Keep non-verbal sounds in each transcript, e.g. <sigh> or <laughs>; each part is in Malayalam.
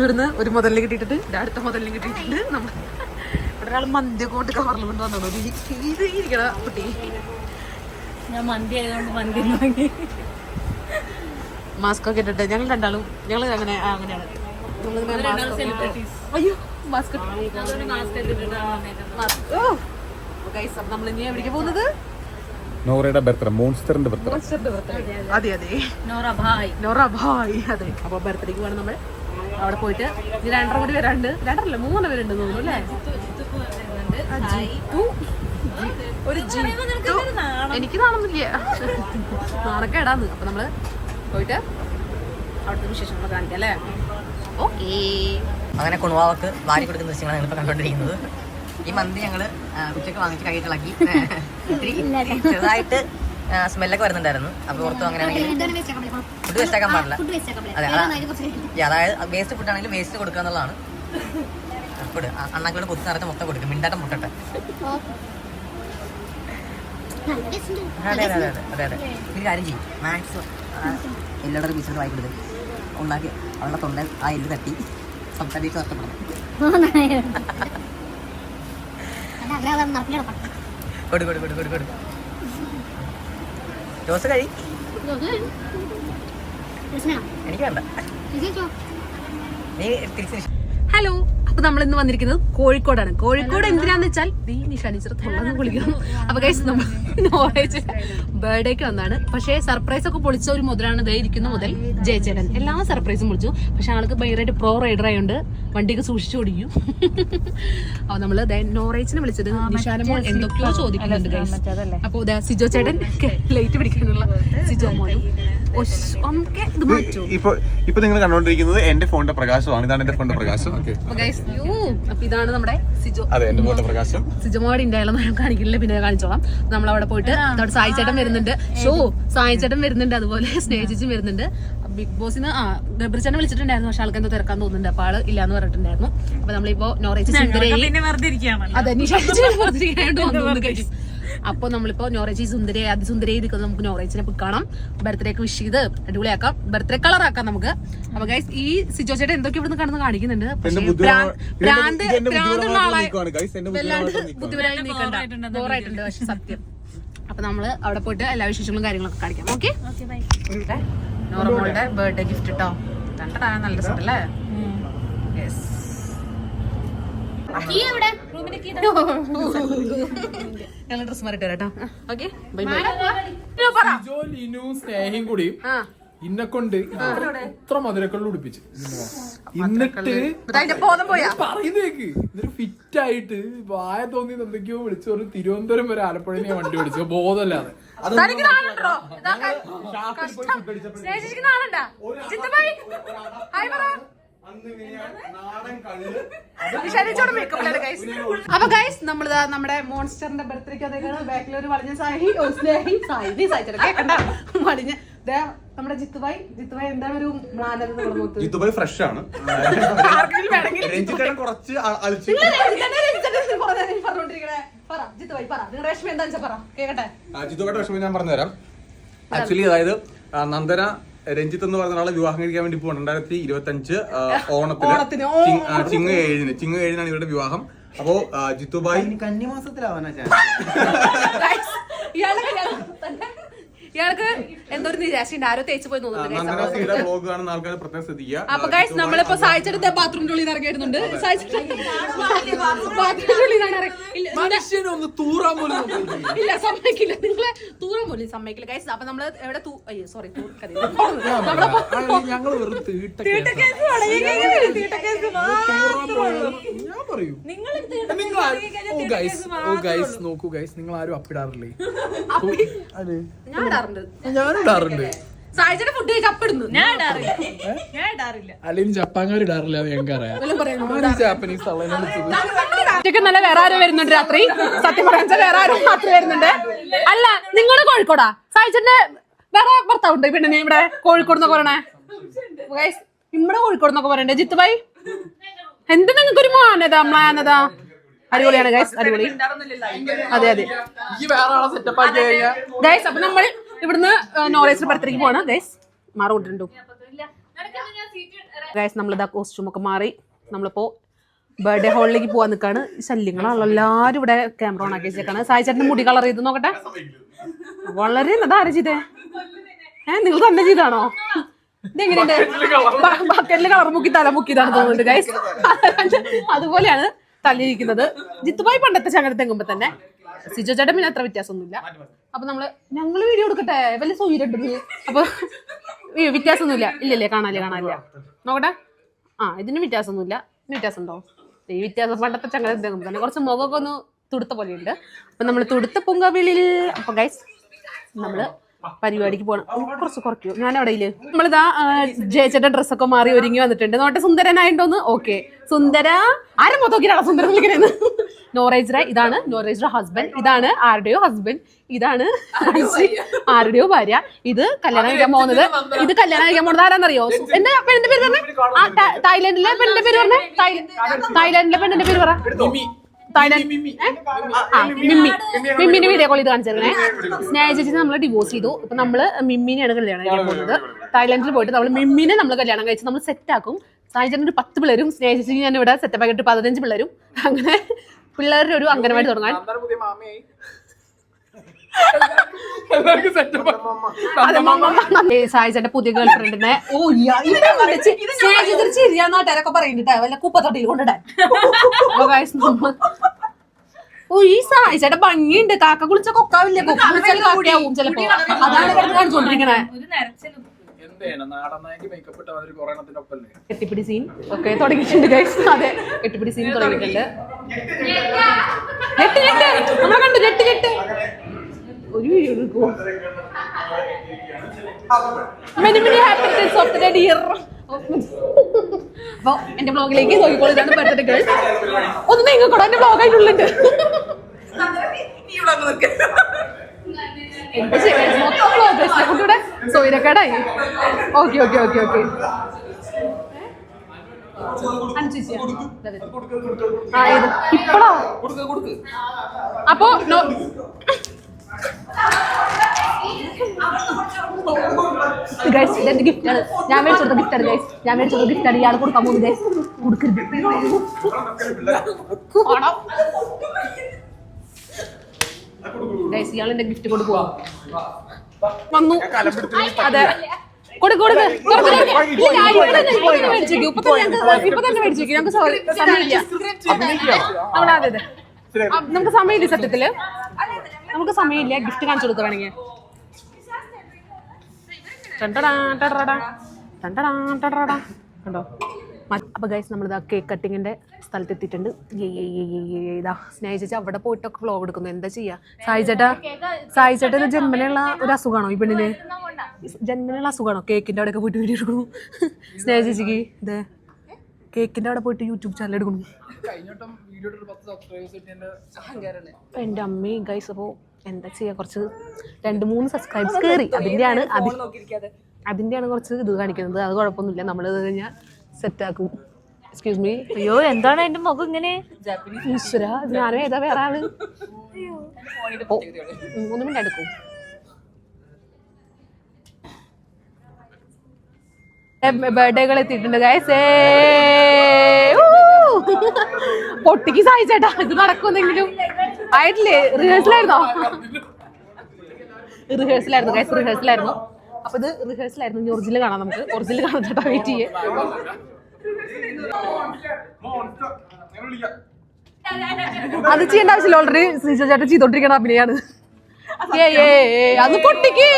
ഇവിടുന്ന് ഒരു മുതലിന് കിട്ടിയിട്ടുണ്ട്. അടുത്ത മുതലിന് കിട്ടിയിട്ടുണ്ട്. നമ്മൾ ഇവിടെ ഒരാൾ മന്തി കൊണ്ട് കവറിൽ കൊണ്ട് വന്നു ഇത് ഇരിക്കണ കുട്ടി. ഞാൻ മന്തി ആയതുകൊണ്ട് മന്തി വാങ്ങി. മാസ്ക് ഒക്കെ ഇട്ടിട്ട്. ഞങ്ങൾ രണ്ടാളും ഞങ്ങൾ അങ്ങനെ അങ്ങനെയാണ്. അയ്യോ മാസ്ക് നമ്മൾ ഇനി എവിടേക്ക് പോകുന്നത്? നോറയുടെ ബർത്ത്ഡേ മോൺസ്റ്ററിന്റെ ബർത്ത്ഡേ. Birthday. അതെ അതെ. നോറ ഭായ്. നോറ ഭായ് അതെ. അപ്പൊ ബർത്ത്ഡേക്ക് പോകണം നമ്മൾ. അവിടെ പോയിട്ട് ഇനി രണ്ടര കൂടി വരാണ്ട്. രണ്ടരല്ല മൂന്നര പേരുണ്ട് തോന്നുന്നു അല്ലേ. ഒരു. എനിക്ക് നാണൊന്നുമില്ല. നാണക്കേടാന്ന്. അപ്പൊ നമ്മൾ പോയിട്ട് അവിടുത്തെ വിശേഷങ്ങൾ കാണിക്കാം അല്ലേ? ഓക്കേ. അങ്ങനെ കുണുവാവക്ക് വാരി കൊടുക്കുന്ന ദൃശ്യങ്ങളാണ് ഞങ്ങൾ കണ്ടുകൊണ്ടിരിക്കുന്നത്. ഈ മന്തി ഞങ്ങൾ ഉച്ചയ്ക്ക് വാങ്ങിച്ച് കൈയിട്ടിളക്കി ഇത്തിരി ചെറുതായിട്ട് സ്മെല്ലൊക്കെ വരുന്നുണ്ടായിരുന്നു. അപ്പോൾ പുറത്തും അങ്ങനെയാണെങ്കിൽ ഫുഡ് വേസ്റ്റ് ആക്കാൻ പാടില്ല. അതെ അതായത് വേസ്റ്റ് ഫുഡ് ആണെങ്കിലും വേസ്റ്റ് കൊടുക്കുക എന്നുള്ളതാണ്. ഫുഡ് അണ്ണാക്കളുടെ കൊത്തു നിറച്ച് മൊത്തം കൊടുക്കും. മിണ്ടാട്ടം മുട്ടട്ടെ. അതെ അതെ അതെ അതെ അതെ. അതെ ഒരു കാര്യം ചെയ്യും. മാക്സിമം എല്ലാവരുടെ പീസുകൾ വായി കൊടുത്ത് ഉണ്ടാക്കി അവളുടെ തൊണ്ട ആ എല്ല് തട്ടി സംസാരിച്ച് നഷ്ടപ്പെടണം. കൊടു കൊടു കൊടു കൊടു കൊടു ജോസ് കഴി. എനിക്ക് വേണ്ട. നീ തിരിച്ച് ഹലോ അപ്പൊ നമ്മൾ ഇന്ന് വന്നിരിക്കുന്നത് കോഴിക്കോടാണ്. കോഴിക്കോട് എന്തിനാന്ന് വെച്ചാൽ നീ നിഷാനിച്ചിട്ട് തൊള്ളന്ന് വിളിക്കണം അപ്പൊ ഗൈസ് നമ്മൾ <laughs> നോറേജ് ബർത്ത്ഡേക്ക് വന്നാണ്. പക്ഷേ സർപ്രൈസ് ഒക്കെ പൊളിച്ച ഒരു മുതലാണ് ദേ ഇരിക്കുന്ന മുതൽ ജയചരൻ എല്ലാ സർപ്രൈസും പൊളിച്ചു. പക്ഷെ ആൾക്ക് ഭയങ്കരമായിട്ട് പ്രോ റൈഡർ ആയതുകൊണ്ട് വണ്ടിയൊക്കെ സൂക്ഷിച്ചു ഓടിക്കും. <laughs> അപ്പൊ നമ്മൾ ദേ നോറേജിനെ വിളിച്ചത്. നിഷാനമോൾ എന്തൊക്കെയോ ചോദിക്കുന്നുണ്ട് ഗൈസ് അപ്പൊ ദേ സിജോ ചേട്ടൻ ലൈറ്റ് പിടിക്കാനുള്ള സിജോ മോനും. ഇപ്പൊ ഇപ്പൊ നിങ്ങൾ കണ്ടോണ്ടിരിക്കുന്നത് എന്റെ ഫോണിന്റെ പ്രകാശമാണ്. ഇതാണ് എന്റെ ഫോണിന്റെ പ്രകാശം. ഇതാണ് നമ്മുടെ സിജോ. അതെ എന്റെ ഫോണിന്റെ പ്രകാശം. സിജമോട് ഇന്ത്യയിലും ഞാൻ കാണിക്കില്ല പിന്നെ കാണിച്ചോളാം. നമ്മൾ അവിടെ പോയിട്ട് അവിടെ സായി ചേട്ടൻ വരുന്നുണ്ട്. ഷോ സായി ചേട്ടൻ വരുന്നുണ്ട്. അതുപോലെ <laughs> സ്നേഹിച്ചും വരുന്നുണ്ട്. ബിഗ് ബോസിന് ആ ഗബ്രിച്ചേട്ടൻ വിളിച്ചിട്ടുണ്ടായിരുന്നു. പക്ഷെ ആൾക്ക് എന്തോ തിരക്കാൻ തോന്നുന്നുണ്ട്. അപ്പൊ ആൾ ഇല്ലാന്ന് പറഞ്ഞിട്ടുണ്ടായിരുന്നു. അപ്പൊ നമ്മളിപ്പോ നോറേജ് സുന്ദരയെ അതെ വന്നു. guys. അപ്പൊ നമ്മളിപ്പോ നോറേജി സുന്ദരി അതിസുന്ദരി നിൽക്കുന്നത് നമുക്ക് നോറേജിനെ കാണാം. ബർത്ത്ഡേക്ക് വിഷ് ചെയ്ത് അടിപൊളിയാക്കാം. ബർത്ത്ഡേ കളർ ആക്കാം നമുക്ക്. അപ്പൊ ഗൈസ് ഈ സിജോ ചേട്ടൻ എന്തൊക്കെ ഇവിടുന്ന് കടന്ന് കാണിക്കുന്നുണ്ട്. ഭ്രാന്ത് ഭ്രാന്തുള്ള വല്ലാണ്ട് നീക്കണ്ട ബോറായിട്ടുണ്ട്? പക്ഷെ സത്യം. അപ്പൊ നമ്മൾ അവിടെ പോയിട്ട് എല്ലാ വിശേഷങ്ങളും കാര്യങ്ങളൊക്കെ കാണിക്കാം. ഓക്കെ നോർമോളുടെ ബർത്ത്ഡേ ഗിഫ്റ്റ് കേട്ടോ കണ്ടടാ നല്ല രസമുണ്ടല്ലേ യെസ് ഞങ്ങൾ ഡ്രസ് മാറിട്ട് വരാട്ടോ. ഓക്കെ സ്നേഹയും കൂടി ആ. ഇന്നെ കൊണ്ട് ഇത്ര മധുരക്കള്ളു ഉടുപ്പിച്ച് എന്നിട്ട് എന്നിട്ട് അതിന്റെ ബോധം പോയാ. പറയുന്നേക്ക് എന്നിട്ട് ഫിറ്റ് ആയിട്ട് വായ തോന്നി എന്തൊക്കെയോ വിളിച്ചു ഒരു തിരുവനന്തപുരം വരെ ആലപ്പുഴ വണ്ടി വിളിച്ചു. ബോധമല്ലാതെ അപ്പൊ ഗൈസ് നമ്മൾ നമ്മുടെ മോൺസ്റ്ററിന്റെ ബർത്ത്ഡേക്ക് അതേ ബാക്കിൽ ഒരു വളഞ്ഞ സായി സാഹിച്ചു സായി നീ സായിച്ചോ കേക്കണ്ട. വളഞ്ഞ നമ്മുടെ ജിത്തുബായി. ജിത്തുബായി എന്താണ് ഒരു മ്ലാനത ജിത്തുബായി ഫ്രഷ് ആണ്. കുറച്ച് അളിച്ചു. ജിത്തുബായിട്ട് വിഷമം ഞാൻ പറഞ്ഞുതരാം. ആക്ച്വലി അതായത് നന്ദന രഞ്ജിത്ത് എന്ന് പറഞ്ഞ ആളെ വിവാഹം കഴിക്കാൻ വേണ്ടി പോകും രണ്ടായിരത്തി ഇരുപത്തി അഞ്ച് ഓണത്തിന് ചിങ്ങ ഏഴിന് ചിങ്ങ ഏഴിനാണ് ഇവരുടെ വിവാഹം. അപ്പോ ജിത്തുബായി കന്നിമാസത്തിലാവാനാ Guys, ഇയാൾക്ക് എന്തോ ഒരു നിരാശയുണ്ട്? ആരോ തേച്ച് പോയി തോന്നുന്നുണ്ട് അപ്പൊ ഗൈസ് നമ്മളിപ്പോ സായിച്ചെടുത്ത ബാത്റൂമിന്റെ ഉള്ളിൽ നിന്ന് ഇറങ്ങിയിടുന്നുണ്ട് ബാത്റൂമിന്റെ ഉള്ളിൽ നിന്നാണ് ഇറങ്ങി- ഇല്ല, സമ്മതിക്കില്ല. നിങ്ങളെ തൂറാൻ പോലും സമ്മതിക്കില്ല. ഗൈസ് അപ്പൊ നമ്മൾ എവിടെ അയ്യോ സോറി ആ, ഞങ്ങൾ വെറും തീട്ട കേസാ. ഞാൻ പറയൂ. നിങ്ങൾ ആരും- ഓ ഗൈസ് ഓ ഗൈസ് നോക്കൂ ഗൈസ് നിങ്ങൾ ആരും അപ്പിടാറില്ലേ? <laughs> അതെ. ഞാൻ ഇടാറുണ്ട്. ഞാൻ ഇടാറുണ്ട്. സായിച്ചയുടെ ഫുഡ് കഴിച്ച് അപ്പിടുന്നു. ഞാൻ ഇടാറില്ല. അല്ലെങ്കിൽ ജപ്പാൻകാർ ജാപ്പനീസ് നല്ല വേറെ ആരും വരുന്നുണ്ട് രാത്രി. സത്യം പറയാൻ വേറെ ആരും രാത്രി വരുന്നുണ്ട്. അല്ല നിങ്ങളുടെ കോഴിക്കോടാ? സായിച്ചന്റെ വേറെ ഭർത്താവുണ്ട്. പെണ്ണിനെ ഇവിടെ കോഴിക്കോട് എന്നൊക്കെ പറയണേ. ഇവിടെ നമ്മുടെ കോഴിക്കോട് എന്നൊക്കെ പറയണ്ടേ? ജിത്ത് ഭായി? എന്ത് നിങ്ങൾക്ക് ഒരു മാനത മ്ലാനത അടിപൊളിയാണ് ഗൈസ് അടിപൊളി. അതെ അതെ. ഈ വേറെ ആളെ സെറ്റപ്പ് ആക്കി കഴിഞ്ഞാൽ ഗൈസ് അപ്പൊ നമ്മൾ ഇവിടുന്ന് നോളേജ് ബർത്ത്ഡേക്ക് പോവാണ്. ഗൈസ് മാറി കൊണ്ടിട്ടുണ്ടോ? ഗൈസ് നമ്മളിതാ കോസ്റ്റ്യൂം ഒക്കെ മാറി. നമ്മളിപ്പോ ബർത്ത്ഡേ ഹാളിലേക്ക് പോവാൻ നിൽക്കാണ് ശല്യങ്ങളാണല്ലോ. എല്ലാവരും ഇവിടെ ക്യാമറ ഓൺ ആക്കി വെച്ചേക്കാണ് സായി ചേട്ടന്റെ മുടി കളർ ചെയ്ത് നോക്കട്ടെ. വളരെ നല്ലതാ ആരെ ചെയ്തേ? ഏഹ് നിങ്ങൾ തന്നെ ചെയ്താണോ ഇതെങ്ങനെയുണ്ട്? ബക്കറ്റിൽ കളർ മുക്കി തല മുക്കിയതാണ് തോന്നുന്നുണ്ട് ഗൈസ് <laughs> അതുപോലെയാണ് തല്ലിയിരിക്കുന്നത് ജിത്തുബായി പണ്ടത്തെ ചങ്ങല തെങ്ങുമ്പോ തന്നെ സിജോ ചേട്ടൻ പിന്നെ അത്ര വ്യത്യാസമൊന്നുമില്ല. അപ്പൊ നമ്മൾ ഞങ്ങൾ വീഡിയോ എടുക്കട്ടെ? വലിയ സൂര്യണ്ടത് അപ്പൊ വ്യത്യാസമൊന്നുമില്ല. ഇല്ലല്ലേ കാണാനില്ല കാണാനില്ല? നോക്കട്ടെ. ആ ഇതിന് വ്യത്യാസമൊന്നുമില്ല. ഇതിന് വ്യത്യാസം ഉണ്ടോ ഈ വ്യത്യാസം പണ്ടത്തെ ചങ്ങല തെങ്ങുമ്പോ തന്നെ. കുറച്ച് മുഖമൊക്കെ ഒന്ന് തുടുത്ത പോലെയുണ്ട്. അപ്പൊ നമ്മൾ തുടുത്ത പൊങ്കവിളിൽ അപ്പൊ ഗൈസ് നമ്മൾ പരിപാടിക്ക് പോകണം കുറച്ച് കുറയ്ക്കൂ. ഞാൻ അവിടെ ഇല്ലേ നമ്മളിതാ ജയിച്ചേട്ട ഡ്രസ്സൊക്കെ മാറി ഒരുങ്ങി വന്നിട്ടുണ്ട്. നോട്ടെ സുന്ദരനായിട്ടോന്ന് ഓക്കെ. സുന്ദര. ആരും മൊത്തം സുന്ദരൻ വിളിക്കണേന്ന്? നോറേജറ ഇതാണ് നോറേജറ ഹസ്ബൻഡ് ഇതാണ് ആരുടെയോ ഹസ്ബൻഡ് ഇതാണ് ആരുടെയോ ഭാര്യ. ഇത് കല്യാണം കഴിക്കാൻ പോകുന്നത് ഇത് കല്യാണം കഴിക്കാൻ പോകുന്നത് ആരാന്നറിയോ? എന്താ പെണ്ണിന്റെ പേര് പറഞ്ഞേ? തായ്ലൻഡിലെ പെണ്ണിന്റെ പേര് പറഞ്ഞേ? തായ്- തായ്ലൻഡിലെ പെണ്ണിന്റെ പേര് പറ. തായ്ലൻഡ് ഏ? ആ, മിമ്മി മിമ്മിന്റെ വീഡിയോ കോൾ ഇത് കാണിച്ചിരുന്നേ സ്നേഹ ചേച്ചി നമ്മൾ ഡിവോഴ്സ് ചെയ്തു. ഇപ്പൊ നമ്മൾ മിമ്മിനെയാണ് കല്യാണം കഴിക്കാൻ പോകുന്നത്. തായ്ലാന്റിൽ പോയിട്ട് നമ്മൾ മിമ്മിനെ നമ്മൾ കല്യാണം കഴിച്ച് നമ്മൾ സെറ്റ് ആക്കും. സാഹചര്യം ഒരു പത്ത് പിള്ളേരും സ്നേഹ ചേച്ചി ഞാൻ ഇവിടെ സെറ്റപ്പ് ആക്കിയിട്ട് പതിനഞ്ച് പിള്ളേരും. അങ്ങനെ പിള്ളേരുടെ ഒരു അംഗനവാടി തുടങ്ങാൻ. അന്നേരം പുതിയ ഗേൾ ഫ്രണ്ടിനെ ഓ ശരിയാ നാട്ടുകാരൊക്കെ പറയുന്നുണ്ട് വല്ല കുപ്പത്തൊട്ടിയിൽ കൊണ്ടിടാൻ ഓ ഈ സായിച്ചേട്ട ഭംഗിയുണ്ട്. കാക്ക കുളിച്ച കൊക്കാവില്ല കൊക്ക കുളിച്ചാൽ കാക്കയാവും ചിലപ്പോ. അതാണ് കിടന്ന് കാണിച്ചോണ്ടിരിക്കണേ. കെട്ടിപ്പിടി സീൻ ഒക്കെ തുടങ്ങിയിട്ടുണ്ട് ഗൈസ് അതെ കെട്ടിപ്പിടി സീൻ തുടങ്ങിയിട്ടുണ്ട്. ഞെട്ട് ഞെട്ട് നമ്മളെ കണ്ടു ഞെട്ട് ഞെട്ട് ഒരു വീഡിയോ എടുക്കുമോ many many happy returns of the dear അപ്പൊ എന്റെ ബ്ലോഗിലേക്ക് നോക്കിക്കോളൂ. ഇതാണ് ബർത്ത്ഡേ ഗേൾ ഒന്ന് നിങ്ങൾ കൂടെ എന്റെ ബ്ലോഗ് അതിനുള്ളുണ്ട് എന്താ മൊത്തം സോയിരക്കേടായി. ഓക്കെ ഓക്കെ ഓക്കെ ഓക്കെ ഇപ്പളാ? അപ്പോ നോ- ഗൈസ് ഇതെന്റെ ഗിഫ്റ്റ് ആണ് ഞാൻ മേടിച്ചു കൊടുത്ത ഗിഫ്റ്റ് ആണ് ഗൈസ് ഞാൻ മേടിച്ചു കൊടുത്ത ഗിഫ്റ്റ് ആണ് ഇയാൾ കൊടുക്കാൻ പോകുന്നത് ഗൈസ് കൊടുക്കരുത് ഗൈസ് ഇയാൾ എന്റെ ഗിഫ്റ്റ് കൊടുക്കുക വന്നു അതെ കൊടുക്ക് കൊടുക്ക് തുറക്ക് തുറക്ക്. ഇല്ല, ഇപ്പൊ തന്നെ ഇപ്പൊ തന്നെ മേടിച്ചേക്ക് ഇപ്പൊ തന്നെ ഞങ്ങൾക്ക് ഇപ്പൊ തന്നെ മേടിച്ചേക്ക് ഞങ്ങൾക്ക് സ- സമയമില്ല അതെ അതെ നമുക്ക് സമയമില്ല സത്യത്തിൽ നമുക്ക് സമയമില്ല. ഗിഫ്റ്റ് കാണിച്ചു കൊടുക്കുക വേണമെങ്കിൽ. കണ്ടോ? മ- അപ്പൊ ഗൈസ് നമ്മളിതാ കേക്ക് കട്ടിങ്ങിന്റെ സ്ഥലത്ത് എത്തിയിട്ടുണ്ട് ഏയ് ഏയ് ഏയ് ഏയ് ഏയ് ഇതാ. സ്നേഹ ചേച്ചി അവിടെ പോയിട്ടൊക്കെ ഫ്ലോ എടുക്കുന്നു. എന്താ ചെയ്യാ? സായി ചേട്ടാ സായി ചേട്ടന് ജന്മനുള്ള ഒരു അസുഖമാണോ ഈ പെണ്ണിന്? ജന്മനുള്ള അസുഖമാണോ? കേക്കിന്റെ അവിടെയൊക്കെ പോയിട്ട് വീട്ടിൽ എടുക്കണു. സ്നേഹ ചേച്ചിക്ക് ഇത് കേക്കിന്റെ അവിടെ പോയിട്ട് യൂട്യൂബ് ചാനൽ എടുക്കുന്നു എന്റെ സബ്സ്ക്രൈബേഴ്സ് എന്റെ അമ്മയും ഗൈസ് അപ്പോൾ എന്താ ചെയ്യുക കുറച്ച് രണ്ട് മൂന്ന് സബ്സ്ക്രൈബ്സ് കയറി അതിന്റെയാണ് അതിന്റെയാണ് അതിന്റെയാണ് കുറച്ച് ഇത് കാണിക്കുന്നത്. അത് കുഴപ്പമൊന്നുമില്ല. നമ്മൾ ഇത് കഴിഞ്ഞാൽ സെറ്റാക്കും എക്സ്ക്യൂസ് മീ അയ്യോ എന്താണ് എന്റെ മുഖം ഇങ്ങനെ? ഈശ്വര ഞാനും ഏതാ വേറെ ആൾ? മൂന്ന് മിനിറ്റ് എടുക്കും. ബർത്ത്ഡേകൾ എത്തിയിട്ടുണ്ട് ഗൈസ് പൊട്ടിക്ക് സഹായിച്ചേട്ടാ ഇത് നടക്കുന്നെങ്കിലും. ആയിട്ടില്ലേ? റിഹേഴ്സലായിരുന്നോ? റിഹേഴ്സലായിരുന്നു ഗൈസ് റിഹേഴ്സലായിരുന്നു. അപ്പൊ ഇത് റിഹേഴ്സലായിരുന്നു. ഇനി ഒറിജിനൽ കാണാം നമുക്ക്. ഒറിജിനൽ കാണാം ചേട്ടാ വെയിറ്റ് ചെയ്യേ. അത് ചെയ്യേണ്ട ആവശ്യമില്ല. ഓൾറെഡി ശ്രീജ ചേട്ടൻ ചെയ്തോണ്ടിരിക്കണ അഭിനയാണ് അത് പൊട്ടിക്ക്.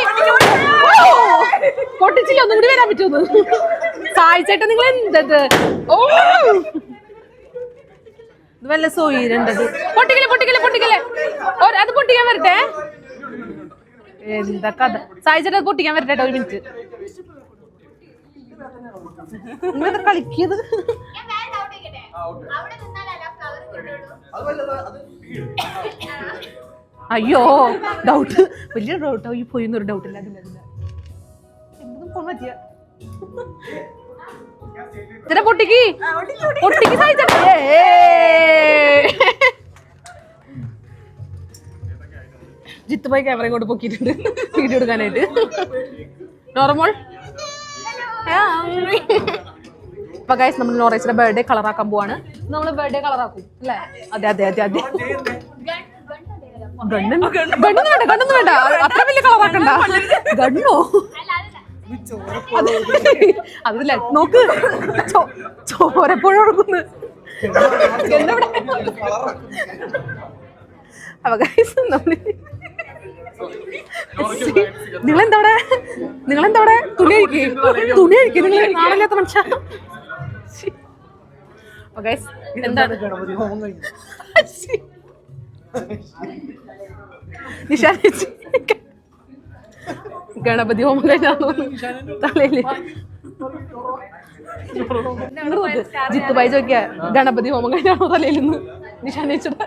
പൊട്ടിച്ചില്ല. ഒന്നും കൂടി വരാൻ പറ്റുമെന്ന് സായിച്ചേട്ടൻ നിങ്ങൾ എന്തത് ഓ വല്ല സോയിരണ്ടത് പൊട്ടിക്കൽ പൊട്ടിക്കൽ പൊട്ടിക്കൽ. അത് പൊട്ടിക്കാൻ വരട്ടെ. എന്താ കഥ? സായിച്ചേട്ടൻ അത് പൊട്ടിക്കാൻ വരട്ടെ ഒരു മിനിറ്റ്. നിങ്ങൾ കളിക്കിയത്? അയ്യോ ഡൗട്ട് വലിയ ഡൗട്ട് ഈ പോയി എന്നൊരു ഡൗട്ട് ഇല്ല അതില്ല എന്തും പറ്റിയ ചേട്ടാ പൊട്ടിക്ക്? പൊട്ടിക്ക് സഹിച്ചേ. ജിത്ത് പോയി ക്യാമറ കൊണ്ട് പൊക്കിയിട്ടുണ്ട്. വീഡിയോ എടുക്കാനായിട്ട്. നോർമൽ അപ്പൊ ഗൈസ് നമ്മൾ നോറേച്ചിന്റെ ബർത്ത്ഡേ കളറാക്കാൻ പോവാണ്. നമ്മൾ ബർത്ത്ഡേ കളറാക്കും അല്ലേ? അതെ അതെ അതെ അതെ. ഗണ്ണൊന്നും വേണ്ട ഗണ്ണൊന്നും വേണ്ട. അത്ര വലിയ കളറാക്കണ്ട ഗണ്ണോ അതില്ല നോക്ക്. ചോരപ്പുഴ കൊടുക്കുന്നു. എന്നവിടെ നിങ്ങളെന്തവിടെ നിങ്ങളെന്തവിടെ തുണി അഴിക്കേ തുണി അഴിക്കേ നിങ്ങൾ നാളല്ലാത്ത മനുഷ്യ. എന്താണ്. ചേച്ചി. ഗണപതി ഹോമം കഴിഞ്ഞാൽ തലയിൽ. ജിത്തു ബായി ചോദിക്കാ ഗണപതി ഹോമം കഴിഞ്ഞാണോ തലയിൽ നിന്ന് നിഷാൻ ചേച്ചിയുടെ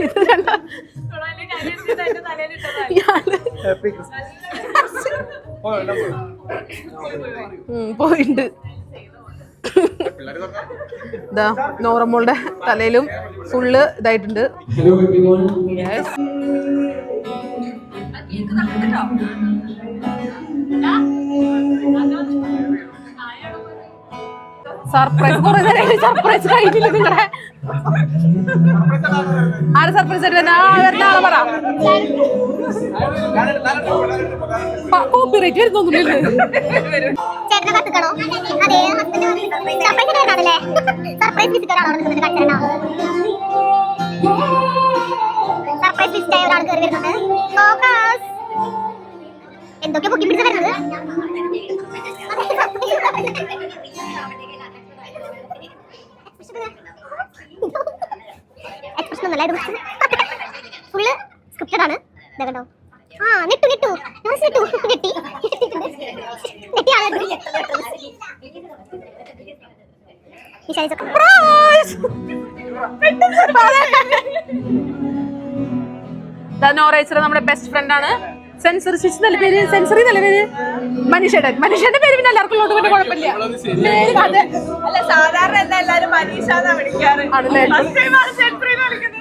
ഇത് പോയിണ്ട്. ഇതാ നോറമ്മോളുടെ തലയിലും ഫുള്ള് ഇതായിട്ടുണ്ട് Yes. സർപ്രൈസ് കുറെ നേരം സർപ്രൈസ് കഴിഞ്ഞില്ല നിങ്ങളെ? ആരെ സർപ്രൈസ് ആയിട്ട് വരുന്ന? ആ വരുന്ന ആളെ പറ. വരുന്നൊന്നുമില്ല ആയ ഒരാൾ കയറി എന്തൊക്കെ പൊക്കി പിടിച്ച് വരുന്നത്? എക്സ്പ്രഷൻ ഒന്നല്ല ഫുള്ള് സ്ക്രിപ്റ്റഡ് ആണ് ആ നെട്ടു നെട്ടു ഞാൻ നെട്ടു നമ്മുടെ ബെസ്റ്റ് ഫ്രണ്ട് ആണ്. സെൻസറി സ്വിച്ച് നല്ല പേര്? സെൻസറി നല്ല പേര്? മനുഷ്യയുടെ മനുഷ്യന്റെ പേര് പിന്നെ എല്ലാവർക്കും ഉള്ളത് കൊണ്ട് കുഴപ്പമില്ല. പേര് അതെ. അല്ല സാധാരണ എന്താ എല്ലാരും മനീഷ എന്നാ വിളിക്കാറ്.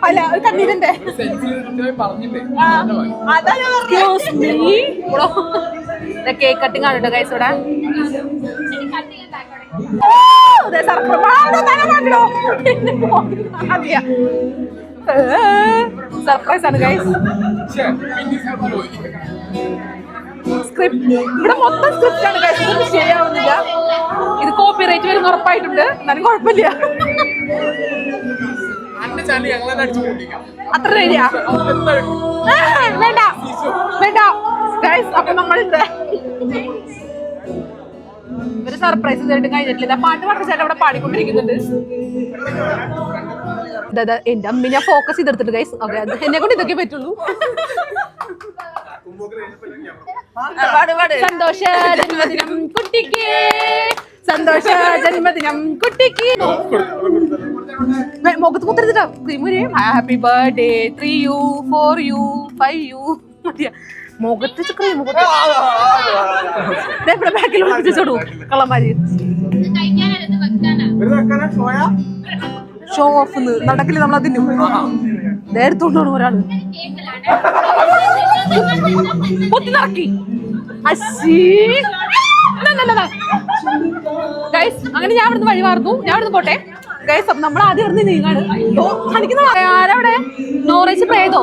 അല്ല കണ്ണീരന്റെ കേക്ക് ആണ് കേട്ടോ ഇവിടെ. സർപ്രൈസ്. ആണ് ഗൈസ് സ്ക്രിപ്റ്റ് ഇവിടെ മൊത്തം സ്ക്രിപ്റ്റ് ആണ് കഴിച്ചത് ശരിയാവുന്നില്ല. ഇത് കോപ്പി റേറ്റ് വരുന്ന ഉറപ്പായിട്ടുണ്ട്. എന്നാലും കുഴപ്പമില്ല. അത്ര റെഡിയാ വേണ്ട. വേണ്ട. ഗൈസ് അപ്പൊ നമ്മളുണ്ട് ഒരു സർപ്രൈസ് ഇതായിട്ട് കഴിഞ്ഞിട്ടില്ല. പാട്ട് പാടുന്ന ചേട്ടൻ അവിടെ പാടിക്കൊണ്ടിരിക്കുന്നുണ്ട്. എന്റെ അമ്മ ഞാൻ ഫോക്കസ് ചെയ്തെടുത്തിട്ട് ഗൈസ് ഓക്കെ എന്നെ കൊണ്ട് ഇതൊക്കെ പറ്റുള്ളൂ. സന്തോഷ ജന്മദിനം കുട്ടിക്ക് സന്തോഷ ജന്മദിനം കുട്ടിക്ക് മുഖത്ത് കുത്തരുത്തിട്ടോ ക്രീമുരി happy birthday three you four you five you മുഖത്ത് ക്രീം ഇവിടെ ബാക്കിൽ വിളിച്ചോടൂ കള്ളമാരി ഷോ ഓഫ് നടക്കില്ല നമ്മൾ അതിന് നേരത്തോണ്ടാണ് ഒരാൾ അശ്ശീ. ഗൈസ് അങ്ങനെ ഞാൻ ഇവിടുന്ന് വഴി മാറുന്നു. ഞാൻ ഇവിടുന്ന് പോട്ടെ. ഗൈസ് നമ്മൾ ആദ്യം ഇവിടുന്ന് നീങ്ങാണ്. ഓ കാണിക്കുന്ന ആരവിടെ? നോറേച്ച് പ്രേതോ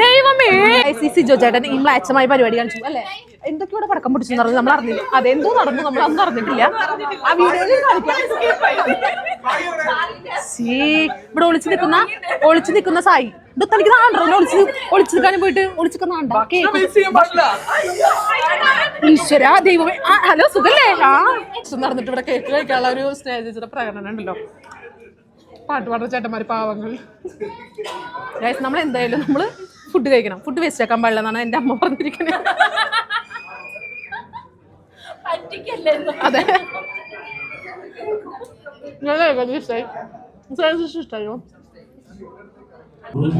ദൈവമേ. സി സി ജോ ചേട്ടൻ ഈ മ്ലാച്ചമായ പരിപാടി കാണിച്ചു. അല്ലേ? എന്തൊക്കെയോടെ ഇവിടെ പടക്കം പിടിച്ചു നടന്നു നമ്മൾ അറിഞ്ഞില്ല. അതെന്തോ നടന്നു നമ്മൾ അന്ന് അറിഞ്ഞിട്ടില്ല. ആ വീഡിയോയിൽ കാണിക്കാം. ഇവിടെ ഒളിച്ചു നിൽക്കുന്ന ഒളിച്ചു നിൽക്കുന്ന സായി. ഇത് തനിക്ക് നാണ്ടോ ഒളിച്ച് പോയിട്ട് ഈശ്വര ദൈവമേ. ഹലോ സുഖല്ലേ? ആ. നടന്നിട്ട് ഇവിടെ കേക്ക് കഴിക്കാനുള്ള ഒരു സ്റ്റേജിന്റെ പ്രകടനം ഉണ്ടല്ലോ. പാട്ട് പാടുന്ന ചേട്ടന്മാര് പാവങ്ങൾ. നമ്മൾ എന്തായാലും നമ്മൾ ഫുഡ് കഴിക്കണം. ഫുഡ് വേസ്റ്റ് ആക്കാൻ പാടില്ല എന്നാണ് എന്റെ അമ്മ പറഞ്ഞിരിക്കുന്നത് പറ്റിക്കല്ലേ അതെ. ഇഷ്ടമായി ഇഷ്ടമായോ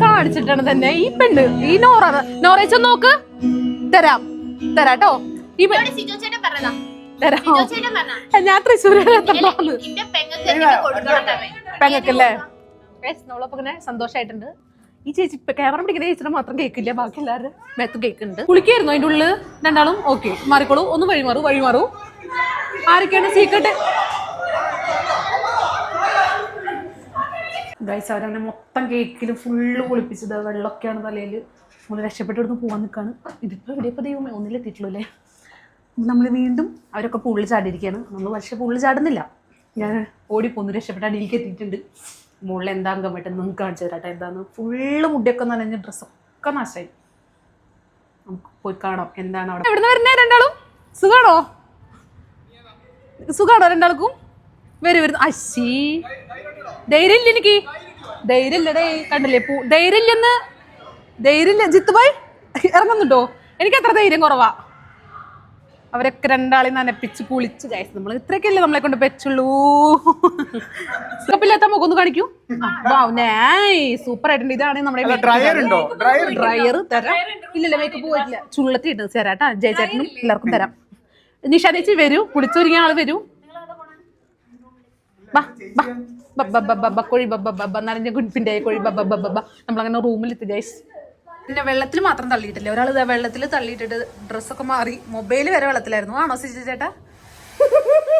കാണിച്ചിട്ടാണ് തന്നെ. ഈ പെണ്ണ് ഈ നോറ നോറേച്ച നോക്ക്. തരാം. തരാട്ടോ ഈ തരാം. ഞാൻ കൊടുക്കണം പെങ്ങക്കല്ലേ? നമ്മളപ്പോ ഇങ്ങനെ സന്തോഷായിട്ടുണ്ട്. ഈ ചേച്ചി ക്യാമറ പിടിക്കുന്ന ചേച്ചിയുടെ മാത്രം കേക്കില്ല ബാക്കി എല്ലാവരും മേത്തും കേക്ക് ഉണ്ട് കുളിക്കായിരുന്നു അതിന്റെ ഉള്ളിൽ രണ്ടാളും ഓക്കെ മാറിക്കോളൂ. ഒന്ന് വഴിമാറൂ വഴിമാറൂ. ആരൊക്കെയാണ് സീക്രട്ട് ഗൈസ് അവരങ്ങനെ മൊത്തം കേക്കിൽ ഫുള്ള് കുളിപ്പിച്ചത്. വെള്ളമൊക്കെയാണ് തലയിൽ. നമ്മൾ ഇവിടുന്ന് പോകാൻ നിൽക്കുകയാണ് ഇതിപ്പോൾ എവിടെയപ്പോൾ ദൈവമേ ഒന്നിലെത്തിയിട്ടുള്ളൂ അല്ലേ? നമ്മൾ വീണ്ടും അവരൊക്കെ പുള്ളി ചാടിയിരിക്കുകയാണ്. നമ്മൾ പക്ഷേ പുള്ളി ചാടുന്നില്ല. ഞാൻ ഓടിപ്പോന്ന്. രക്ഷപ്പെട്ട അടിയിലേക്ക് എത്തിയിട്ടുണ്ട്. മുകളിൽ എന്താ അംഗം പറ്റുന്നത് നിങ്ങൾക്ക് കാണിച്ചു തരാട്ടെ. എന്താന്ന്? ഫുള്ള് മുടിയൊക്കെ നനഞ്ഞ ഡ്രസ്സൊക്കെ നാശമായി നമുക്ക് പോയി കാണാം. എന്താണ് അവിടെ? എവിടെ വരുന്നേ രണ്ടാളും? സുഖാണോ? സുഖാണോ രണ്ടാൾക്കും? വരും വരുന്നു അശ്ശീ. ധൈര്യമില്ല എനിക്ക്. ധൈര്യമില്ലടേ കണ്ടില്ലേ പൂ ധൈര്യമില്ലെന്ന് ധൈര്യമില്ല. ജിത്ത് പോയി. ഇറങ്ങുന്നുണ്ടോ? എനിക്ക് അത്ര ധൈര്യം കുറവാ. അവരൊക്കെ രണ്ടാളെ നനപ്പിച്ച് കുളിച്ച് ജയസ് നമ്മൾ ഇത്രയൊക്കെയല്ലേ നമ്മളെ കൊണ്ട് വെച്ചുള്ളൂ കപ്പില്ലാത്ത മുഖം ഒന്ന് കാണിക്കൂ. സൂപ്പർ ആയിട്ടുണ്ട്. ഇതാണ് നമ്മുടെ ഡ്രയർ ഉണ്ടോ? ഡ്രയർ ഡ്രയർ തരാം. ഇല്ലല്ല മേക്കപ്പ് പോയിട്ടില്ല. ചുള്ളത്തി ഇട്ട് തരാട്ടാ ജയചേട്ടനും എല്ലാവർക്കും തരാം. നിഷാദേച്ചി ചേച്ചി വരൂ. കുളിച്ചൊരുങ്ങിയ ആൾ വരൂ. വാ ബാ. ബബ ബ, ബ, ബബ കോഴി ബ, ബ, ബ, ബ, നനഞ്ഞ ഗുഡ്പിന്റെ കോഴി ബ, ബ, ബ, ബ, ബ. നമ്മളങ്ങനെ റൂമിലെത്തി ഗൈസ് പിന്നെ വെള്ളത്തിൽ മാത്രം തള്ളിയിട്ടില്ല ഒരാൾ വെള്ളത്തിൽ തള്ളിയിട്ടിട്ട് ഡ്രസ്സൊക്കെ മാറി മൊബൈൽ വരെ വെള്ളത്തിലായിരുന്നു ആണോ സിജി ചേട്ടാ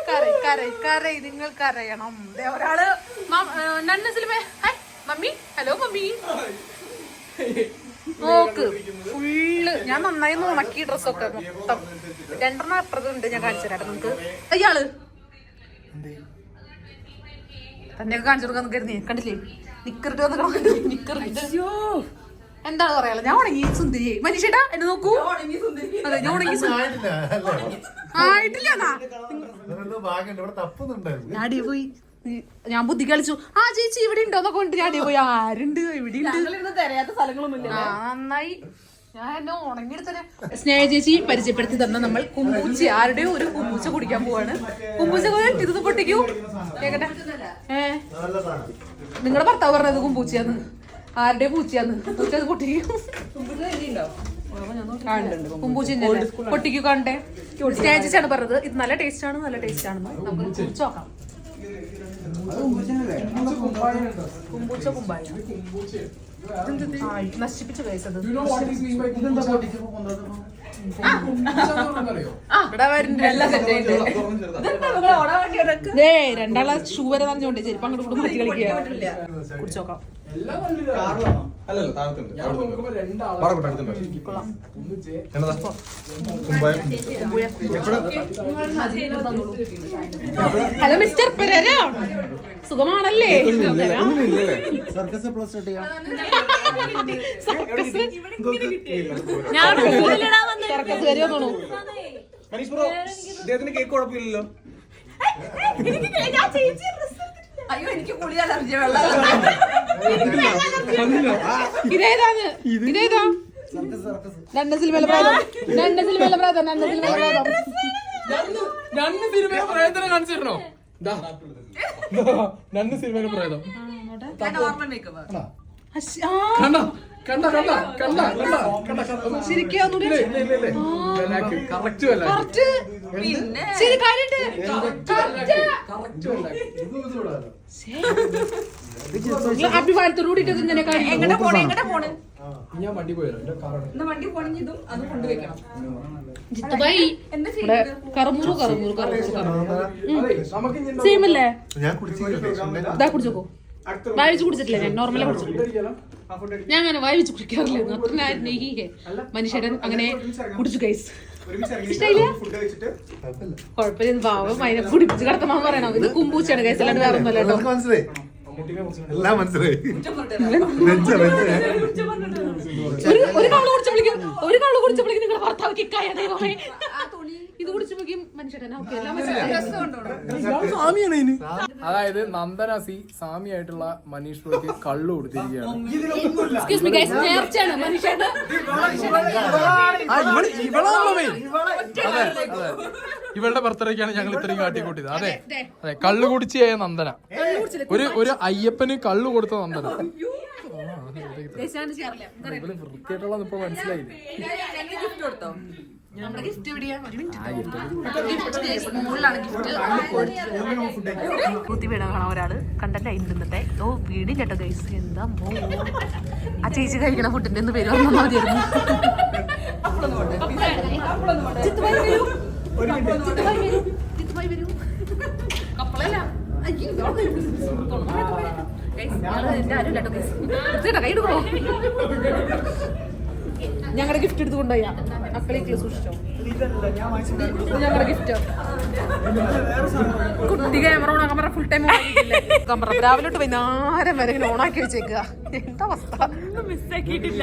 കരയ് കരയ് കരയ് നിങ്ങൾ കരയണം ദേ ഒരാൾ മാം- ഏ, നന്ന സിലിമേ ഹായ് മമ്മി ഹലോ മമ്മി നോക്ക് ഫുള്ള് ഞാൻ നന്നായി ഉണക്കി ഡ്രസ്സൊക്കെ മൊത്തം രണ്ടെണ്ണം അപ്പുറത്തുണ്ട് ഞാൻ കാണിച്ചു തരാം നിങ്ങൾക്ക് അയ്യാൾ തന്നെയൊക്കെ കാണിച്ചു കൊടുക്കാൻ കരുതി. കണ്ടില്ലേ? നിക്കറിട്ട് വന്നിട്ട് നിക്കറിട്ട്. എന്താണ് പറയാലോ ഞാൻ ഉണങ്ങി സുന്ദരി. മനുഷ്യട്ടാ എന്നെ നോക്കൂ. അതെ ഞാൻ ഉണങ്ങി സുന്ദരി. ആയിട്ടില്ല. ഞാൻ പോയി. ഞാൻ ബുദ്ധി കളിച്ചു. ആ ചേച്ചി ഇവിടെ ഉണ്ടോ എന്നൊക്കെ കൊണ്ട് ഞാൻ അടിയിൽ പോയി. ആരുണ്ട്? ഇവിടെ ഉണ്ട്. തരാത്ത സ്ഥലങ്ങളൊന്നും ഇല്ല നന്നായി. സ്നേഹ ചേച്ചി പരിചയപ്പെടുത്തി തന്ന നമ്മൾ കുമ്പൂച്ചി ആരുടെയോ ഒരു കുമ്പൂച്ച കുടിക്കാൻ പോവാണ്. കുമ്പൂച്ച ഇത് പൊട്ടിക്കൂ. കേക്കട്ടെ. ഏ? നിങ്ങളുടെ ഭർത്താവ് പറഞ്ഞത് കുമ്പൂച്ചയാന്ന്. ആരുടെ പൂച്ചയാന്ന്. പൂച്ച അത് പൊട്ടിക്കൂ. കുമ്പൂച്ച. പൊട്ടിക്കൂ കാണട്ടെ സ്നേഹ ചേച്ചിയാണ് പറഞ്ഞത്. ഇത് നല്ല ടേസ്റ്റ് ആണ് നല്ല ടേസ്റ്റ് ആണെന്ന് നമുക്ക് കുടിച്ച് നോക്കാം. കുമ്പൂച്ച കുമ്പായ. നശിപ്പിച്ച് കഴിച്ചത് രണ്ടാളെ ഷൂ വരെ നനഞ്ഞോണ്ടേ ചെരുപ്പ് അങ്ങോട്ട് കൂടെ മാറ്റി കളിക്കുക. കുടിച്ചോക്കാം അല്ലല്ല താഴത്തുണ്ട്. Hello mister Perera? സുഖമാണല്ലേ? Circus circus? വരെ വന്നോളൂ മനീഷ് ബ്രോ ഇദ്ദേഹത്തിന് കേക്ക് കുഴപ്പമില്ലല്ലോ. അയ്യോ എനിക്ക് കുളി അലർജി പ്രായം മേലെ പ്രായം രണ്ടസിൽ മേലെ പ്രായം രണ്ട് സിനിമ പ്രേതനെ കാണിച്ചിരുന്നോ ദാ. ദാ, രണ്ട് സിനിമയിലും പ്രേതം. അശ്ശ്, ആ, കണ്ട കണ്ട? കണ്ട കണ്ട കണ്ട കണ്ട കണ്ട. ശരിക്കും ഒന്നുകൂടി കറക്റ്റ് അല്ല? കുറച്ച് ശരി കാര്യണ്ട്. അഭിമാനത്തോട് കൂടിയിട്ട് ഇങ്ങനെ പോണേ? ഞാൻ വണ്ടി പോയാലോ ജിത്തുബായി ഇവിടെ കറുമുറു കറുമുറു കറുമുറു സെയിം അല്ലേ? കുടിച്ചിട്ടില്ല കുടിച്ചോക്കോ. കുടിച്ചിട്ടില്ല? ഞാൻ നോർമലാ കുടിച്ചിട്ടുള്ളൂ ഞാൻ അങ്ങനെ വായി വെച്ച് കുടിക്കാറില്ല അത്ര നെയ്യേ മനുഷ്യരൻ അങ്ങനെ കുടിച്ചു കൈസ് ഇഷ്ടമില്ല കുഴപ്പമില്ല. പാവം അതിനെ കുടിപ്പിച്ച് കിടത്തമാന്ന് പറയണം. ഇത് കുമ്പൂച്ചാണ് കൈസ് അല്ലാണ്ട് വേറെ ഒന്നുമല്ലോ എല്ലാം മനസ്സിലായി. ഒരു ഒരു കള്ളു കുടിച്ചപ്പോഴേക്കും ഒരു കള്ളു കുടിച്ചപ്പോഴേക്കും നിങ്ങളുടെ ഭർത്താവ് കിക്കായ ദൈവമേ. ഇത് കുടിച്ചപ്പോഴേക്കും മനുഷ്യരൻ ഓക്കെ എല്ലാം മനസ്സിലായി. അതായത് നന്ദന സി സാമിയായിട്ടുള്ള മനീഷ് ബ്രോയ്ക്ക് കള്ളു കൊടുത്തിരിക്കുകയാണ്. ഇവളുടെ ബർത്ത്ഡേക്കാണ് ഞങ്ങൾ ഇത്രയും കാട്ടിക്കൂട്ടിയത്. അതെ അതെ. കള്ളു കുടിച്ചായ നന്ദന. ഒരു ഒരു അയ്യപ്പന് കള്ളു കൊടുത്ത വൃത്തിയായിട്ടുള്ള ഇപ്പൊ മിനിറ്റ് വീണ കാണാൻ ഒരാൾ. കണ്ടന്റ് ആയി നിന്നിട്ടെ ഓ വീടി കേട്ടോ ഗൈസ് എന്താ മോ ആ ചേച്ചി കഴിക്കണ ഫുഡിന്റെ ഒന്ന് പേര് വന്നാൽ മതിയായിരുന്നു ഒരു. ചിത്തുമായി വരൂ. കപ്പളല്ല. ഞങ്ങളുടെ ഗിഫ്റ്റ് എടുത്ത് കൊണ്ടുപോയാ. മക്കളേക്ക് സൂക്ഷിച്ചോ. ഞങ്ങളുടെ ഗിഫ്റ്റ് കുട്ടി camera on camera full time camera രാവിലെ തൊട്ട് വൈകുന്നേരം വരെ ഇങ്ങനെ ഓണാക്കി വെച്ചേക്കുക എന്താ അവസ്ഥ? മിസ്സാക്കിയിട്ടില്ല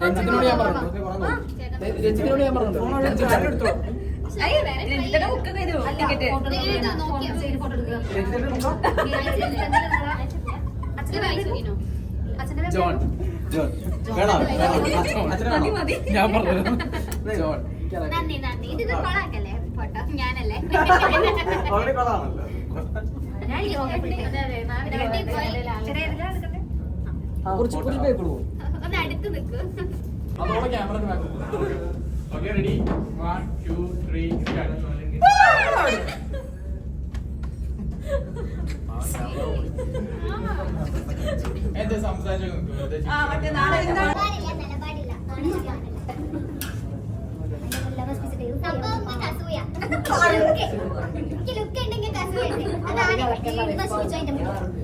രഞ്ജിത്തിനോട് ഞാൻ പറഞ്ഞു. രഞ്ജിത്തിനോട് ഞാൻ പറഞ്ഞു. രഞ്ജിത്ത് ജോൺ. ജോൺ. വേണോ അച്ഛനെ വേണോ ഞാൻ പറഞ്ഞു ജോൺ. നന്ദി നന്ദി. ഇത് കൊളാക്കല്ലേ? ഫോട്ടോ. ഞാനല്ലേ? ഓൾറെഡി കൊള്ളാമല്ലോ ഒന്ന് അടുത്ത് നിൽക്ക്. Okay ready one two three എന്റെ സംസാരിച്ചു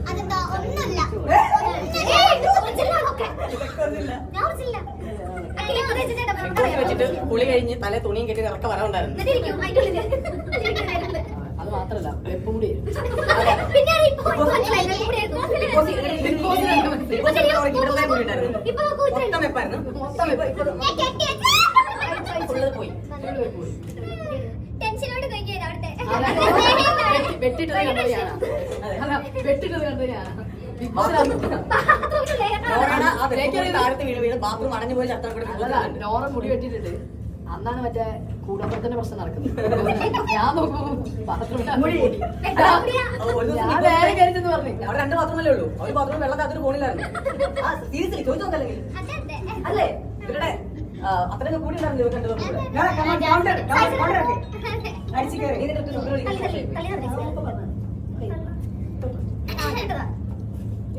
അതെന്താ ഒന്നല്ല കുളി കഴിഞ്ഞ് തല തുണിയും കെട്ടി ഇറക്കം വരവുണ്ടായിരുന്നു. മാത്രല്ല വെപ്പും കൂടി. വെട്ടിട്ടത് കണ്ടത് ഞാനാ വെട്ടിട്ടത് കണ്ടത് ഞാനാ നോറയുടെ ആ ബ്രേക്കറി താഴത്ത് വീട് വീണ്. ബാത്റൂം അടഞ്ഞു പോയി ചത്തം കൂടെ നോറ മുടി വെട്ടിയിട്ടുണ്ട് അന്നാണ് മറ്റേ കൂടപ്പുറത്തിന്റെ പ്രശ്നം നടക്കുന്നത്. ഞാൻ നോക്കുമ്പോ ഞാൻ നേരെ കരുതെന്ന് പറഞ്ഞു. അവിടെ രണ്ട് പാത്രമല്ലേ ഉള്ളൂ. ഒരു ബാത്റൂം വെള്ളം കാത്തൊരു പോണില്ലായിരുന്നു. ആ സീരിയസ്ലി ചോദിച്ചു നോക്കല്ലെങ്കിൽ അല്ലേ? ഇവരുടെ അത്രയൊക്കെ കൂടി കൂടെ. അടിച്ച് കയറി. ഇതിന്റെ അടുത്ത് number വിളിക്കും.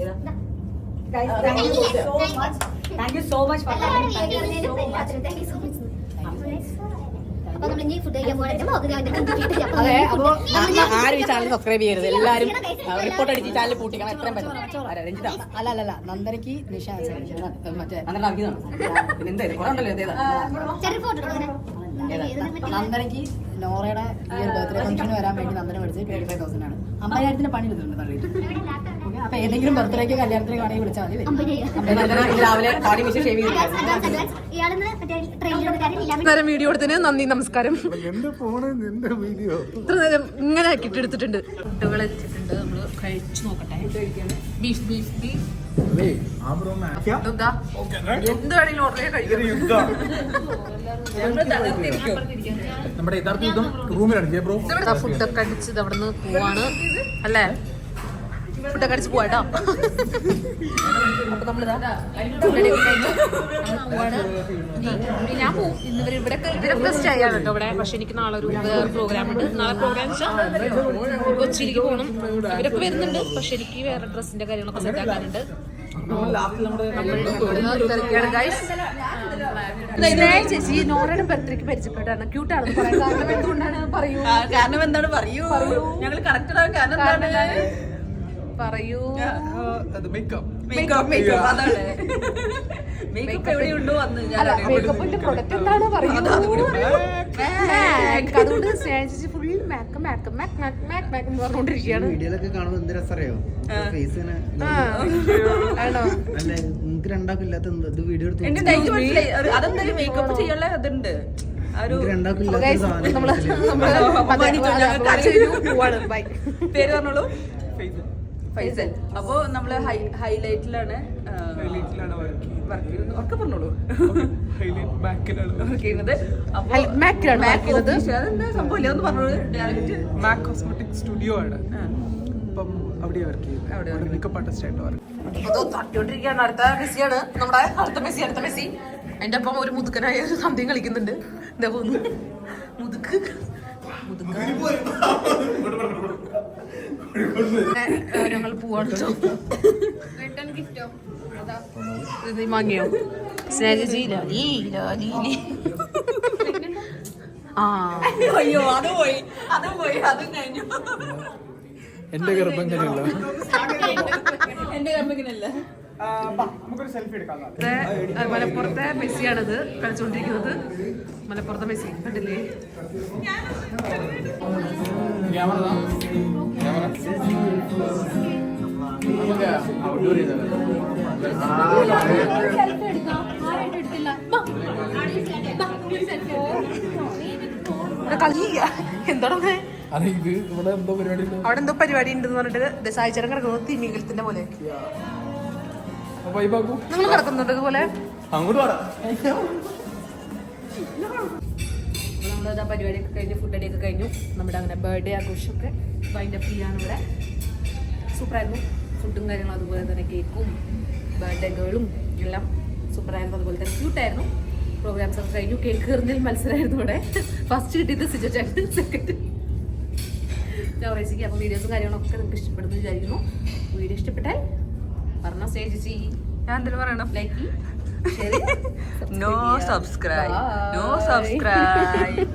ഏതാ? Guys, thank you so അപ്പൊ നമ്മൾ ഇനി ഫുഡ് കഴിക്കാൻ അപ്പൊ ആരും ഈ ചാനൽ സബ്സ്ക്രൈബ് ചെയ്യരുത്. എല്ലാവരും റിപ്പോർട്ട് അടിച്ച് ചാനൽ പൂട്ടിക്കണം. എത്രയും പറ്റും. രഞ്ജിത. അല്ല അല്ല അല്ല. നന്ദനക്ക് നിഷ മറ്റേ നന്ദനയ്ക്ക് നോറയുടെ ഈ ഒരു ബർത്ത്ഡേ ഫംഗ്ഷന് വരാൻ വേണ്ടി നന്ദന മേടിച്ചത് ട്വന്റി ഫൈവ് തൗസൻഡ് ആണ് അമ്പതിനായിരത്തിന് പണി എടുത്തിട്ടുണ്ട് തള്ളിയിട്ട് അപ്പൊ ഏതെങ്കിലും ബർത്ത്ഡേക്ക് കല്യാണത്തിന് കാണി വിളിച്ചാൽ മതി. രാവിലെ പാടി വിഷ് ഷേവ് കാര്യം വീഡിയോ എടുത്തതിന് നന്ദി നമസ്കാരം. എന്റെ ഫോണ് നിന്റെ വീഡിയോ ഇത്ര നേരം ഇങ്ങനെ കിട്ടെടുത്തിട്ടുണ്ട് എടുത്തിട്ടുണ്ട് ഫുഡുകൾ എത്തിയിട്ടുണ്ട് നമ്മൾ കഴിച്ചു നോക്കട്ടെ. ബീഫ് ബീഫ് ബീഫ് നമ്മുടെ യഥാർത്ഥ യുദ്ധം റൂമിലാണ്. ഫുഡൊക്കെ അടിച്ചത് അവിടെ നിന്ന് പോവാണ്. അല്ലേ? ഫുഡൊക്കെ അടിച്ച് പോവാട്ടോ അപ്പൊ നമ്മളിതാ ഞാൻ പോവും. ഇന്ന് ഇവർ ഇവിടെ ഇവരൊക്കെ സ്റ്റേ കേട്ടോ ഇവിടെ. പക്ഷെ എനിക്ക് നാളെ ഒരു വേറെ പ്രോഗ്രാം ഉണ്ട്. നാളെ പ്രോഗ്രാം വെച്ചാൽ കൊച്ചിയിലേക്ക് പോകണം ഇവരൊക്കെ വരുന്നുണ്ട്. പക്ഷെ എനിക്ക് വേറെ ഡ്രസ്സിന്റെ കാര്യങ്ങളൊക്കെ സെറ്റ് ആക്കാനുണ്ട്. ചേച്ചി നോറയുടെ ബർത്ത്ഡേക്ക് പരിചയപ്പെട്ടാണ് ക്യൂട്ടാണ് പറയാൻ കാരണം എന്തുകൊണ്ടാണ് പറയൂ കാരണം എന്താണ്? പറയൂ. ഞങ്ങൾ കറക്റ്റ് കാരണം എന്താണ്? പറയൂ. മേക്കപ്പിന്റെ പ്രൊഡക്റ്റ് എന്താണ് പറയുന്നത്. അതുകൊണ്ട് സ്നേഹിച്ച് ഫുൾ മാക്ക് മാക്ക് മാക്ക് മാക്ക് മാക്ക് മാക്ക് എന്ന് പറഞ്ഞുകൊണ്ടിരിക്കുകയാണ്. വീഡിയോയിലൊക്കെ കാണുമ്പോൾ എന്ത് രസറിയോ ഫേസ് ഇങ്ങനെ ആ. ആണോ? അല്ല നിങ്ങൾക്ക് രണ്ടാക്കും ഇല്ലാത്ത ഇത് വീഡിയോ എടുത്ത് അതെന്തായാലും മേക്കപ്പ് ചെയ്യാനുള്ള. Bye. പേര് പറഞ്ഞോളൂ. ഫൈസൽ അപ്പോ നമ്മൾ ഹൈലൈറ്റിലാണ് വർക്ക് ചെയ്യുന്നത്. പറഞ്ഞോളൂ. വർക്ക്. അതെന്താ സംഭവം ഒന്ന് പറഞ്ഞോളൂ. ഡയറക്റ്റ് മാക് കോസ്മെറ്റിക് സ്റ്റുഡിയോ ആണ്. അപ്പം അവിടെ വർക്ക് മേക്കപ്പ് ആർട്ടിസ്റ്റ് ആയിട്ട് വർക്ക് അതോ തട്ടിക്കൊണ്ടിരിക്കുകയാണ്. അടുത്ത മെസ്സിയാണ് നമ്മുടെ അടുത്ത മെസ്സി അടുത്ത മെസ്സി. അതിന്റെ ഒപ്പം ഒരു മുതുക്കനായ ഒരു സന്ധ്യം കളിക്കുന്നുണ്ട്. എന്താ പോകുന്നു മുതുക്ക്. ഞങ്ങൾ പോവാണ് റിട്ടേൺ ഗിഫ്റ്റോ? ഇത് വാങ്ങിയോ സ്നേഹജി ലാലി ലാലി ആ. അയ്യോ അത് പോയി. അത് പോയി. അതും കഴിഞ്ഞു. എന്റെ ഗർഭം തന്നെയല്ല എന്റെ മലപ്പുറത്തെ മെസ്സിയാണിത് കളിച്ചുകൊണ്ടിരിക്കുന്നത് മലപ്പുറത്തെ മെസ്സി കണ്ടില്ലേ? ഇവിടെ കളിയില്ല അതെ ഇത് ഇവിടെ എന്തോ പരിപാടി ഉണ്ട്? അവിടെ എന്തോ പരിപാടി ഉണ്ടെന്ന് പറഞ്ഞിട്ട് സായിച്ചേരം കിടക്കുന്നത് തിമിംഗലത്തിന്റെ പോലെ. വൈബാക്കൂ നിങ്ങൾ കിടക്കുന്നുണ്ട് ഇതുപോലെ? അങ്ങോട്ട് പാടാ നമ്മളത് പരിപാടിയൊക്കെ കഴിഞ്ഞു ഫുഡ് അടിയൊക്കെ കഴിഞ്ഞു. നമ്മുടെ അങ്ങനെ ബർത്ത്ഡേ ആഘോഷമൊക്കെ അതിന്റെ ഫ്രീ ആണ് ഇവിടെ. സൂപ്പറായിരുന്നു. ഫുഡും കാര്യങ്ങളും അതുപോലെ തന്നെ കേക്കും ബർത്ത്ഡേ ഗേളും എല്ലാം സൂപ്പറായിരുന്നു. അതുപോലെ തന്നെ ക്യൂട്ടായിരുന്നു പ്രോഗ്രാംസ് ഒക്കെ കഴിഞ്ഞു. കേക്ക് എറിഞ്ഞൽ മത്സരമായിരുന്നു ഇവിടെ. ഫസ്റ്റ് കിട്ടിയത് സിജോ ചേട്ടൻ സെക്കൻഡ് ചോറേച്ചിക്ക് അപ്പോൾ വീഡിയോസും കാര്യങ്ങളൊക്കെ നിങ്ങൾക്ക് ഇഷ്ടപ്പെടുന്നു വിചാരിക്കുന്നു. വീഡിയോ ഇഷ്ടപ്പെട്ടാൽ പറഞ്ഞ സ്റ്റേജ് ഞാൻ എന്തെങ്കിലും പറയണം? Like no subscribe no subscribe